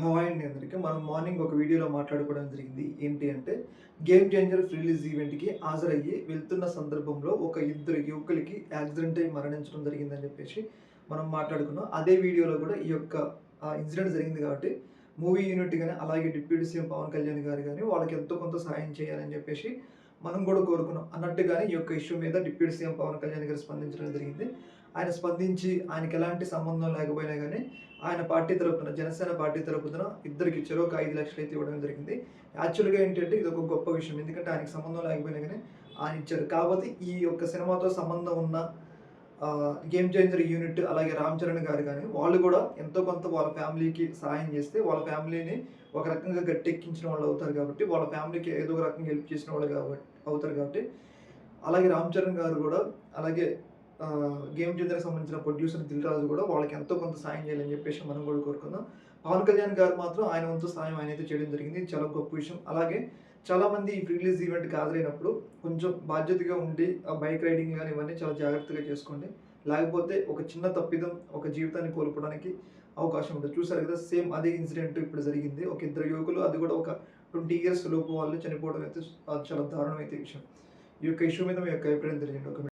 Hi అండి అందరికీ. మనం మార్నింగ్ ఒక వీడియోలో మాట్లాడుకోవడం జరిగింది. ఏంటి అంటే గేమ్ చేంజర్ రిలీజ్ ఈవెంట్కి హాజరయ్యి వెళ్తున్న సందర్భంలో ఒక ఇద్దరు యువకులకి యాక్సిడెంట్ అయి మరణించడం జరిగిందని చెప్పేసి మనం మాట్లాడుకున్నాం. అదే వీడియోలో కూడా ఈ యొక్క ఇన్సిడెంట్ జరిగింది కాబట్టి మూవీ యూనిట్ కానీ అలాగే డిప్యూటీ సీఎం పవన్ కళ్యాణ్ గారు కానీ వాళ్ళకి ఎంతో కొంత సహాయం చేయాలని చెప్పేసి మనం కూడా కోరుకున్నాం. అన్నట్టుగానే ఈ యొక్క ఇష్యూ మీద డిప్యూటీ సీఎం పవన్ కళ్యాణ్ గారు స్పందించడం జరిగింది. ఆయన స్పందించి ఆయనకి ఎలాంటి సంబంధం లేకపోయినా కానీ ఆయన పార్టీ తరపున జనసేన పార్టీ తరపున ఇద్దరికి ఇచ్చారు. ఒక ఐదు లక్షలు అయితే ఇవ్వడం జరిగింది. యాక్చువల్గా ఏంటంటే ఇది ఒక గొప్ప విషయం. ఎందుకంటే ఆయనకి సంబంధం లేకపోయినా కానీ ఆయన ఇచ్చారు. కాకపోతే ఈ యొక్క సినిమాతో సంబంధం ఉన్న గేమ్ చేంజర్ యూనిట్ అలాగే రామ్ చరణ్ గారు కానీ వాళ్ళు కూడా ఎంతో కొంత వాళ్ళ ఫ్యామిలీకి సహాయం చేస్తే వాళ్ళ ఫ్యామిలీని ఒక రకంగా గట్టెక్కించిన వాళ్ళు అవుతారు కాబట్టి వాళ్ళ ఫ్యామిలీకి ఏదో ఒక రకంగా హెల్ప్ చేసిన వాళ్ళు కాబట్టి అవుతారు కాబట్టి. అలాగే రామ్ చరణ్ గారు కూడా అలాగే గేమ్ చేంజర్కి సంబంధించిన ప్రొడ్యూసర్ దిల్ రాజు కూడా వాళ్ళకి ఎంతో కొంత సాయం చేయాలని చెప్పేసి మనం కూడా కోరుకుందాం. పవన్ కళ్యాణ్ గారు మాత్రం ఆయన వంతు సాయం ఆయన అయితే చేయడం జరిగింది. చాలా గొప్ప విషయం. అలాగే చాలా మంది ఈ రిలీజ్ ఈవెంట్కి హాజరైనప్పుడు కొంచెం బాధ్యతగా ఉండి ఆ బైక్ రైడింగ్ కానీ ఇవన్నీ చాలా జాగ్రత్తగా చేసుకోండి. లేకపోతే ఒక చిన్న తప్పిదం ఒక జీవితాన్ని కోల్పోవడానికి అవకాశం ఉంటుంది. చూసారు కదా సేమ్ అదే ఇన్సిడెంట్ ఇప్పుడు జరిగింది. ఒక ఇద్దరు యువకులు అది కూడా ఒక ట్వంటీ ఇయర్స్ లోపు వాళ్ళు చనిపోవడం అయితే చాలా దారుణం అయితే విషయం. ఈ యొక్క ఇష్యూ మీద మీ యొక్క అభిప్రాయం తెలియజేయండి. ఒక